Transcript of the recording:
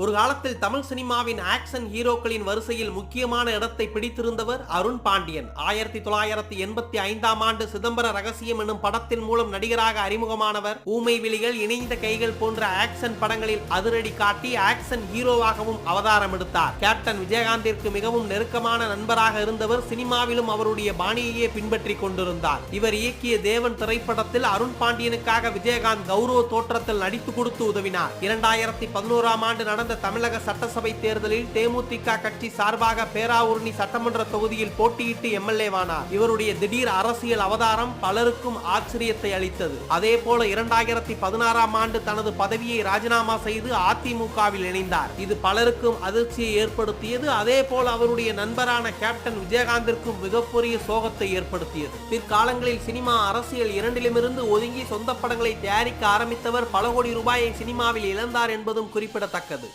ஒரு காலத்தில் தமிழ் சினிமாவின் ஆக்ஷன் ஹீரோக்களின் வரிசையில் முக்கியமான இடத்தை பிடித்திருந்தவர் அருண் பாண்டியன். ஆயிரத்தி தொள்ளாயிரத்தி எண்பத்தி ஐந்தாம் ஆண்டு சிதம்பர ரகசியம் எனும் படத்தின் மூலம் நடிகராக அறிமுகமானவர். ஊமை விழிகள் இணைந்த கைகள் போன்ற ஆக்ஷன் படங்களில் அதிரடி காட்டி ஆக்ஷன் ஹீரோவாகவும் அவதாரம் எடுத்தார். கேப்டன் விஜயகாந்திற்கு மிகவும் நெருக்கமான நண்பராக இருந்தவர் சினிமாவிலும் அவருடைய பாணியையே பின்பற்றி கொண்டிருந்தார். இவர் இயக்கிய தேவன் திரைப்படத்தில் அருண் பாண்டியனுக்காக விஜயகாந்த் கௌரவ தோற்றத்தில் நடித்து கொடுத்து உதவினார். இரண்டாயிரத்தி பதினோராம் ஆண்டு நடந்த தமிழக சட்டசபை தேர்தலில் தேமுதிக கட்சி சார்பாக பேராவூரணி சட்டமன்ற தொகுதியில் போட்டியிட்டு எம்எல்ஏவானார். இவருடைய திடீர் அரசியல் அவதாரம் பலருக்கும் ஆச்சரியத்தை அளித்தது. அதே போல இரண்டாயிரத்தி பதினாறாம் ஆண்டு தனது பதவியை ராஜினாமா செய்து அதிமுகவில் இணைந்தார். இது பலருக்கும் அதிர்ச்சியை ஏற்படுத்தியது. அதே போல அவருடைய நண்பரான கேப்டன் விஜயகாந்திற்கும் மிகப்பெரிய சோகத்தை ஏற்படுத்தியது. பிற்காலங்களில் சினிமா அரசியல் இரண்டிலுமிருந்து ஒதுங்கி சொந்த படங்களை தயாரிக்க ஆரம்பித்தவர் பல கோடி ரூபாயை சினிமாவில் இழந்தார் என்பதும் குறிப்பிடத்தக்கது.